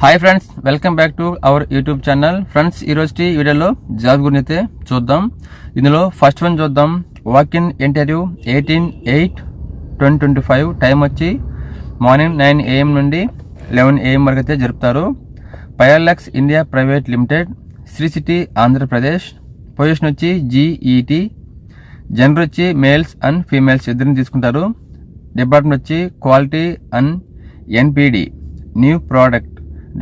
Hi friends welcome back to our YouTube channel friends ఈరోజు వీడియోలో job గురించి అయితే చూద్దాం. ఇందులో ఫస్ట్ వన్ చూద్దాం. Walk in interview eighteen eight twenty twenty five time వచ్చి మార్నింగ్ నైన్ ఏఎం నుండి లెవెన్ ఏఎం వరకు అయితే జరుపుతారు. పయాలక్స్ India private limited Sri City Andhra Pradesh position వచ్చి జీఈటీ జనరల్ వచ్చి మేల్స్ అండ్ ఫీమేల్స్ ఇద్దరిని తీసుకుంటారు. డిపార్ట్మెంట్ వచ్చి quality and NPD new product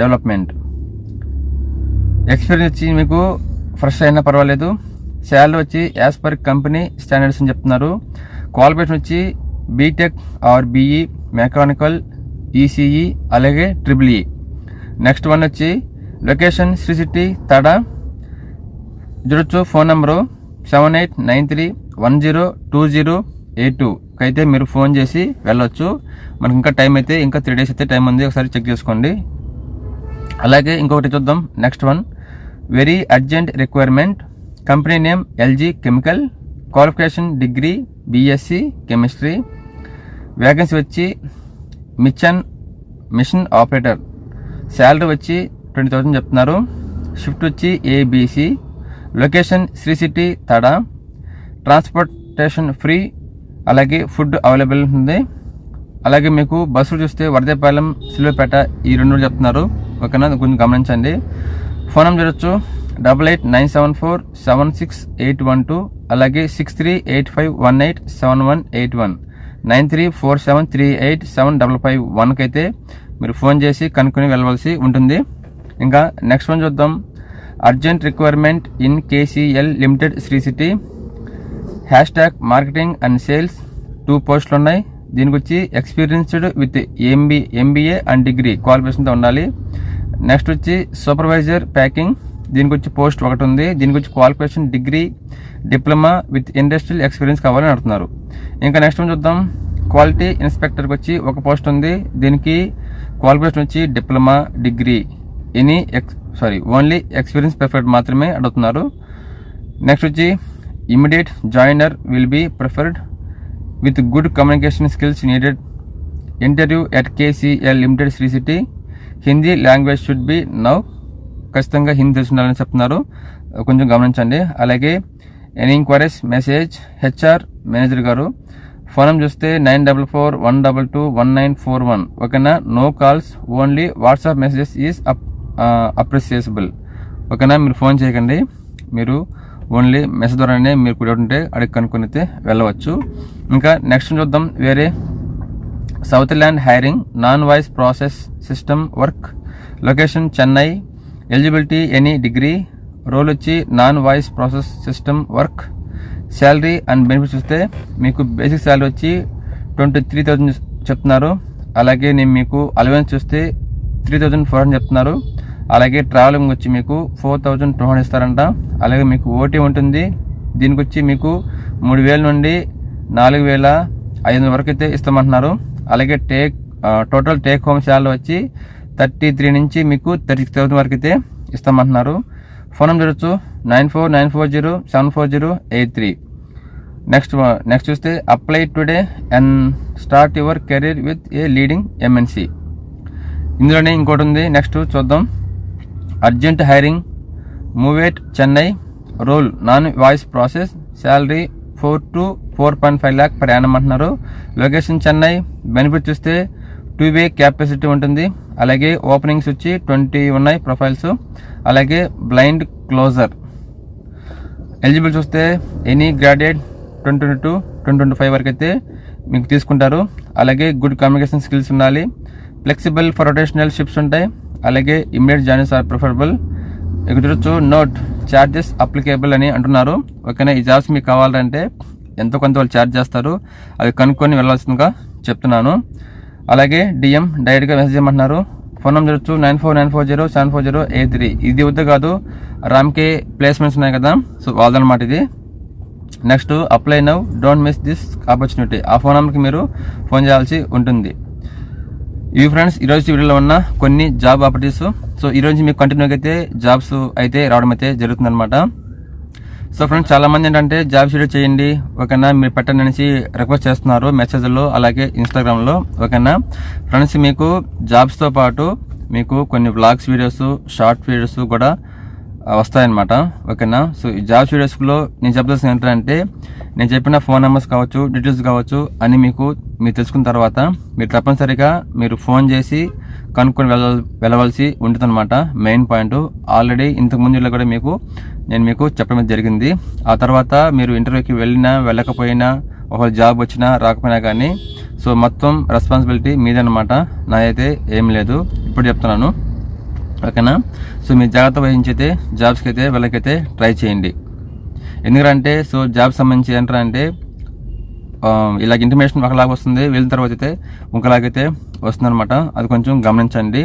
development. Experience వచ్చి మీకు ఫ్రెష్ అయినా పర్వాలేదు. శాలరీ వచ్చి యాజ్ పర్ కంపెనీ స్టాండర్డ్స్ అని చెప్తున్నారు. క్వాలిఫికేషన్ వచ్చి BTech or BE mechanical ECE అలాగే ట్రిపుల్ ఈ. నెక్స్ట్ వన్ వచ్చి లొకేషన్ శ్రీ సిటీ తడ. చూడొచ్చు phone number seven eight nine three one zero two zero eight two. అయితే మీరు ఫోన్ చేసి వెళ్ళొచ్చు. మనకి ఇంకా టైం అయితే ఇంకా త్రీ డేస్ అయితే టైం ఉంది. ఒకసారి చెక్ చేసుకోండి. అలాగే ఇంకొకటి చూద్దాం. Next one very urgent requirement company name LG chemical qualification degree BSc chemistry vacancy వచ్చి మిషన్ మిషన్ ఆపరేటర్ శాలరీ వచ్చి ట్వంటీ థౌసండ్ చెప్తున్నారు. షిఫ్ట్ వచ్చి ABC location Sri City Tada. Transportation free అలాగే ఫుడ్ అవైలబుల్ ఉంది. అలాగే మీకు బస్సులు చూస్తే వరదేపాలెం సిల్వపేట ఈ రెండు చెప్తున్నారు. ఓకేనా? కొంచెం గమనించండి. ఫోన్ నెంబర్ చూడొచ్చు. Double eight nine seven four seven six eight one two అలాగే six three eight five one eight seven one eight one. Nine three four seven three eight seven double five వన్కి అయితే మీరు phone చేసి కనుక్కొని వెళ్ళవలసి ఉంటుంది. ఇంకా నెక్స్ట్ వన్ చూద్దాం. Urgent requirement in KCL limited Sri City. Hash tag marketing and sales two పోస్టులు ఉన్నాయి. దీనికి వచ్చి experienced with MB MBA and degree క్వాలిఫికేషన్తో ఉండాలి. నెక్స్ట్ వచ్చి సూపర్వైజర్ ప్యాకింగ్ దీనికి వచ్చి పోస్ట్ ఒకటి ఉంది దీనికి వచ్చి qualification degree diploma with industrial experience కావాలని అడుగుతున్నారు. ఇంకా నెక్స్ట్ చూద్దాం. క్వాలిటీ ఇన్స్పెక్టర్కి వచ్చి ఒక పోస్ట్ ఉంది. దీనికి క్వాలిఫికేషన్ వచ్చి diploma degree any ex sorry only experience preferred మాత్రమే అడుగుతున్నారు. నెక్స్ట్ వచ్చి immediate joiner will be preferred with good communication skills needed interview at KCL limited Sri City Hindi language should be known ఖచ్చితంగా హిందీ తెలిసి ఉండాలని చెప్తున్నారు కొంచెం గమనించండి. అలాగే any enquiries message HR manager garu. Phone చూస్తే nine double four one double two one nine four one. ఓకేనా? No calls only WhatsApp messages is up appreciable ఓకేనా? మీరు ఫోన్ చేయకండి. మీరు ఓన్లీ మెసేజ్ ద్వారానే మీరు కూడా ఉంటే అడిగి కనుక్కొని అయితే వెళ్ళవచ్చు. ఇంకా నెక్స్ట్ చూద్దాం. వేరే south land hiring non voice process system work location Chennai eligibility any degree role వచ్చి non voice process system work salary and benefits చూస్తే మీకు బేసిక్ శాలరీ వచ్చి ట్వంటీ త్రీ థౌజండ్ చెప్తున్నారు. అలాగే నేను మీకు అలవెన్స్ చూస్తే త్రీ థౌజండ్ ఫోర్ హండ్రెడ్ చెప్తున్నారు. అలాగే ట్రావెలింగ్ వచ్చి మీకు ఫోర్ థౌజండ్ టూ హండ్రెడ్ ఇస్తారంట. అలాగే మీకు ఓటీ ఉంటుంది. దీనికి వచ్చి మీకు మూడు వేల నుండి నాలుగు వేల ఐదు వందల వరకు అయితే ఇస్తామంటున్నారు. అలాగే take total take home salary వచ్చి థర్టీ త్రీ నుంచి మీకు థర్టీ థౌసండ్ వరకు అయితే ఇస్తామంటున్నారు. ఫోన్ నెంబర్ చూడొచ్చు. Nine four nine four zero seven four zero eight three. Next next చూస్తే apply today and start your career with a leading MNC ఇందులోనే ఇంకోటి ఉంది. నెక్స్ట్ చూద్దాం. Urgent hiring Movate Chennai role non voice process salary four to four point five lakh per annum అంటున్నారు location Chennai benefit చూస్తే two way capacity ఉంటుంది. అలాగే openings వచ్చి twenty ఉన్నాయి ప్రొఫైల్స్. అలాగే బ్లైండ్ క్లోజర్. ఎలిజిబుల్ చూస్తే any graduate twenty twenty two twenty twenty five వరకు అయితే మీకు తీసుకుంటారు. అలాగే గుడ్ కమ్యూనికేషన్ స్కిల్స్ ఉండాలి. ఫ్లెక్సిబుల్ ఫర్ రొటేషనల్ షిప్స్ ఉంటాయి. అలాగే ఇమ్మీడియట్ జాయిన్స్ ఆర్ ప్రిఫరబుల్. ఇక్కడ చూడొచ్చు నోట్ ఛార్జెస్ అప్లికేబుల్ అని అంటున్నారు. ఓకేనా ఈ జాబ్స్ మీకు కావాలంటే ఎంతో కొంత వాళ్ళు ఛార్జ్ చేస్తారు. అవి కనుక్కొని వెళ్ళాల్సిందిగా చెప్తున్నాను. అలాగే డిఎం డైరెక్ట్గా మెసేజ్ చేయమంటున్నారు. ఫోన్ నెంబర్ చూడొచ్చు nine four nine four zero seven four zero eight three ఇది వద్ద కాదు రామ్కే ప్లేస్మెంట్స్ ఉన్నాయి కదా సో వాళ్ళదనమాట ఇది. Next apply now don't miss this opportunity ఆ ఫోన్ నెంబర్కి మీరు ఫోన్ చేయాల్సి ఉంటుంది. ఇవి ఫ్రెండ్స్ ఈరోజు వీడియోలో ఉన్న కొన్ని జాబ్ ఆపర్చునిటీస్ సో ఈరోజు మీకు కంటిన్యూగా అయితే జాబ్స్ అయితే రావడం అయితే జరుగుతుంది అనమాట సో ఫ్రెండ్స్ చాలామంది ఏంటంటే జాబ్ షెడ్యూల్ చేయండి ఓకేనా మీరు పెట్టండి అనేసి రిక్వెస్ట్ చేస్తున్నారు మెసేజ్లో అలాగే ఇన్స్టాగ్రామ్లో ఓకేనా. ఫ్రెండ్స్ మీకు జాబ్స్తో పాటు మీకు కొన్ని బ్లాగ్స్ వీడియోస్ షార్ట్ వీడియోస్ కూడా వస్తాయన్నమాట. ఓకేనా? సో ఈ జాబ్ షెడ్యూల్స్లో నేను చెప్పదలసిన ఏంటంటే నేను చెప్పిన ఫోన్ నెంబర్స్ కావచ్చు డీటెయిల్స్ కావచ్చు అని మీకు మీరు తెలుసుకున్న తర్వాత మీరు తప్పనిసరిగా మీరు ఫోన్ చేసి కనుక్కొని వెళ్ళ వెళ్ళవలసి ఉంటుందన్నమాట. Main point. ఆల్రెడీ ఇంతకు ముందులో కూడా మీకు నేను మీకు చెప్పడం జరిగింది. ఆ తర్వాత మీరు ఇంటర్వ్యూకి వెళ్ళినా వెళ్ళకపోయినా ఒకవేళ జాబ్ వచ్చినా రాకపోయినా కానీ సో మొత్తం రెస్పాన్సిబిలిటీ మీదన్నమాట. నా అయితే ఏం లేదు. ఇప్పుడు చెప్తున్నాను. ఓకేనా? సో మీరు జాగ్రత్త వహించైతే జాబ్స్కి అయితే వెళ్ళకైతే ట్రై చేయండి. ఎందుకంటే సో జాబ్ సంబంధించి ఏంటంటే ఇలాగ ఇంటిమేషన్ ఒకలాగా వస్తుంది వెళ్ళిన తర్వాత అయితే ఇంకోలాగైతే వస్తుందన్నమాట. అది కొంచెం గమనించండి.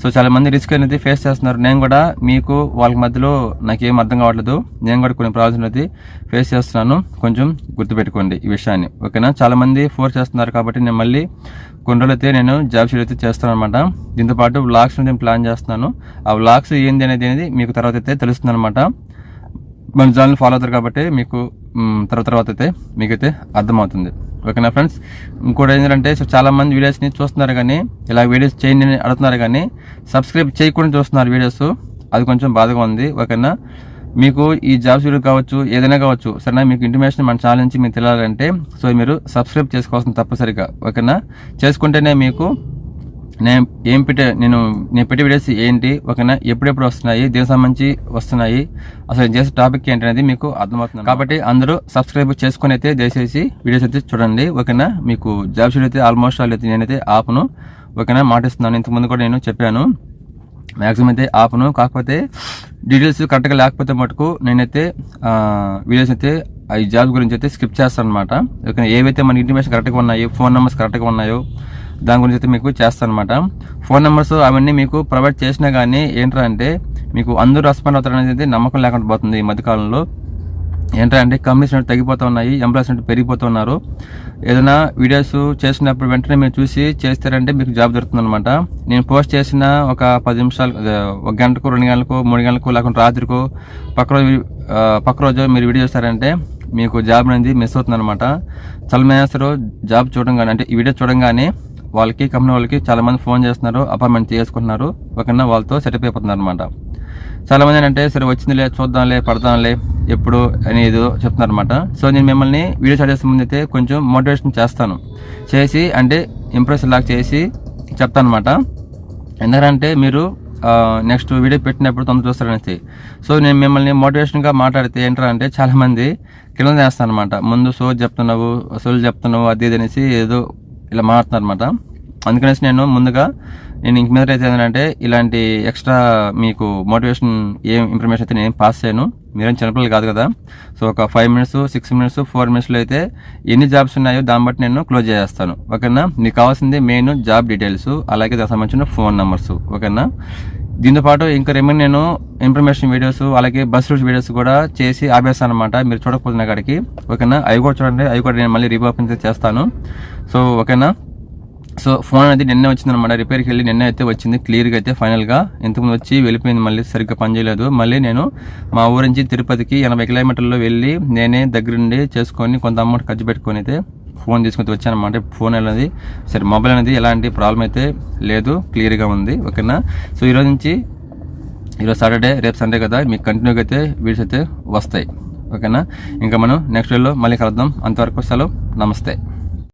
సో చాలా మంది రిస్క్ అనేది ఫేస్ చేస్తున్నారు. నేను కూడా మీకు వాళ్ళకి మధ్యలో నాకేం అర్థం కావట్లేదు. నేను కూడా కొన్ని ప్రాబ్లమ్స్ అనేది ఫేస్ చేస్తున్నాను. కొంచెం గుర్తుపెట్టుకోండి ఈ విషయాన్ని. ఓకేనా? చాలా మంది ఫోర్స్ చేస్తున్నారు కాబట్టి నేను మళ్ళీ కొన్ని రోజులు అయితే నేను జాబ్ షీట్ అయితే చేస్తాను అనమాట దీంతోపాటు వ్లాగ్స్ నేను ప్లాన్ చేస్తున్నాను. ఆ వ్లాగ్స్ ఏంది అనేది అనేది మీకు తర్వాత అయితే తెలుస్తుంది అనమాట మన ఛానల్ ఫాలో అవుతారు కాబట్టి మీకు తర్వాత తర్వాత అయితే మీకైతే అర్థమవుతుంది. ఓకేనా ఫ్రెండ్స్? ఇంకోటి ఏంటంటే సో చాలామంది వీడియోస్ని చూస్తున్నారు కానీ ఇలా వీడియోస్ చేయండి అని అడుగుతున్నారు కానీ సబ్స్క్రైబ్ చేయకుండా చూస్తున్నారు వీడియోస్ అది కొంచెం బాధగా ఉంది ఓకేనా? మీకు ఈ జాబ్స్ వీడియో కావచ్చు ఏదైనా కావచ్చు సరేనా? మీకు ఇంటిమేషన్ మన ఛానల్ నుంచి మీకు తెలియాలంటే సో మీరు సబ్స్క్రైబ్ చేసుకోవాల్సిన తప్పనిసరిగా ఓకేనా? చేసుకుంటేనే మీకు నేను ఏం పెట్టే నేను నేను పెట్టే వీడియోస్ ఏంటి ఓకేనా ఎప్పుడెప్పుడు వస్తున్నాయి దేనికి సంబంధించి వస్తున్నాయి అసలు నేను చేసే టాపిక్ ఏంటి అనేది మీకు అర్థమవుతుంది కాబట్టి అందరూ సబ్స్క్రైబ్ చేసుకుని అయితే దయచేసి వీడియోస్ అయితే చూడండి ఓకేనా మీకు జాబ్ షీట్ అయితే ఆల్మోస్ట్ ఆల్ అయితే నేనైతే ఆపను ఓకేనా మాటిస్తున్నాను ఇంతకుముందు కూడా నేను చెప్పాను మ్యాక్సిమం అయితే ఆపను కాకపోతే డీటెయిల్స్ కరెక్ట్గా లేకపోతే మటుకు నేనైతే వీడియోస్ అయితే ఆ ఈ జాబ్ గురించి అయితే స్కిప్ చేస్తాను అనమాట ఓకేనా ఏవైతే మన ఇన్ఫర్మేషన్ కరెక్ట్గా ఉన్నాయో ఫోన్ నెంబర్స్ కరెక్ట్గా ఉన్నాయో దాని గురించి అయితే మీకు చేస్తాను అనమాట ఫోన్ నెంబర్స్ అవన్నీ మీకు ప్రొవైడ్ చేసినా కానీ ఏంట్రా అంటే మీకు అందరూ రెస్పాండ్ అవుతారు అనేది నమ్మకం లేకుండా పోతుంది ఈ మధ్యకాలంలో. ఏంటంటే కంపెనీస్ అనేవి తగ్గిపోతూ ఉన్నాయి ఎంప్లాయీస్ అనేవి పెరిగిపోతున్నారు ఏదైనా వీడియోస్ చేసినప్పుడు వెంటనే మీరు చూసి చేస్తారంటే మీకు జాబ్ దొరుకుతుంది అనమాట నేను పోస్ట్ చేసిన ఒక పది నిమిషాలు ఒక గంటకు రెండు గంటలకు మూడు గంటలకు లేకుంటే రాత్రికు పక్క రోజు పక్క రోజు మీరు వీడియో చేస్తారంటే మీకు జాబ్ అనేది మిస్ అవుతుంది అనమాట చాలా మేనేస్తారు జాబ్ చూడంగానే అంటే ఈ వీడియో చూడంగానే వాళ్ళకి కంపెనీ వాళ్ళకి చాలా మంది ఫోన్ చేస్తున్నారు అపాయింట్మెంట్ చేసుకుంటున్నారు. ఒకన్నా వాళ్ళతో సెటప్ అయిపోతున్నారు అనమాట చాలా మంది అంటే సరే వచ్చిందిలే చూద్దాంలే పడదాంలే ఎప్పుడు అనేది చెప్తున్నారు అనమాట సో నేను మిమ్మల్ని వీడియో స్టార్ట్ చేసే ముందు అయితే కొంచెం మోటివేషన్ చేస్తాను. చేసి అంటే ఇంప్రెస్ లాగా చేసి చెప్తాను అనమాట ఎందుకంటే మీరు నెక్స్ట్ వీడియో పెట్టినప్పుడు తొందర చూస్తారనేసి. సో నేను మిమ్మల్ని మోటివేషన్గా మాట్లాడితే ఏంటంటే అంటే చాలా కింద చేస్తాను అనమాట ముందు సో చెప్తున్నావు సోలు చెప్తున్నావు అది ఇది అనేసి ఏదో ఇలా మారుతున్నారు అనమాట అందుకనేసి నేను ముందుగా నేను ఇంక మీద అయితే ఏంటంటే ఇలాంటి ఎక్స్ట్రా మీకు మోటివేషన్ ఏం ఇన్ఫర్మేషన్ అయితే నేను పాస్ చేయను. మీరేం చిన్నపిల్లలు కాదు కదా. సో ఒక five minutes six minutes four మినిట్స్లో అయితే ఎన్ని జాబ్స్ ఉన్నాయో దాన్ని బట్టి నేను క్లోజ్ చేస్తాను. ఓకేనా? మీకు కావాల్సింది మెయిన్ జాబ్ డీటెయిల్స్ అలాగే దానికి సంబంధించిన ఫోన్ నెంబర్స్. ఓకేనా? దీంతో పాటు ఇంకా రేమో నేను ఇన్ఫర్మేషన్ వీడియోస్ అలాగే బస్ రూట్స్ వీడియోస్ కూడా చేసి ఆపేస్తాను అనమాట మీరు చూడకపోతున్న కాడికి. ఓకేనా? అవి కూడా చూడండి. అవి కూడా నేను మళ్ళీ రీఓపెన్ చేస్తాను. సో ఓకేనా? సో ఫోన్ అనేది నిన్నే వచ్చిందనమాట రిపేర్కి వెళ్ళి నిన్న అయితే వచ్చింది. క్లియర్గా అయితే ఫైనల్గా ఇంతకుముందు వచ్చి వెళ్ళిపోయింది మళ్ళీ సరిగ్గా పనిచేయలేదు మళ్ళీ నేను మా ఊరు నుంచి తిరుపతికి ఎనభై కిలోమీటర్లు వెళ్ళి నేనే దగ్గరుండి చేసుకొని కొంత అమౌంట్ ఖర్చు పెట్టుకొని అయితే ఫోన్ తీసుకొని వచ్చానమాట ఫోన్ అనేది సరే మొబైల్ అనేది ఎలాంటి ప్రాబ్లం అయితే లేదు క్లియర్గా ఉంది ఓకేనా? సో ఈరోజు నుంచి ఈరోజు సాటర్డే రేపు సండే కదా మీకు కంటిన్యూగా అయితే వీడియోస్ అయితే వస్తాయి ఓకేనా? ఇంకా మనం నెక్స్ట్ వీడియోలో మళ్ళీ కలుద్దాం. అంతవరకు సెలవు నమస్తే.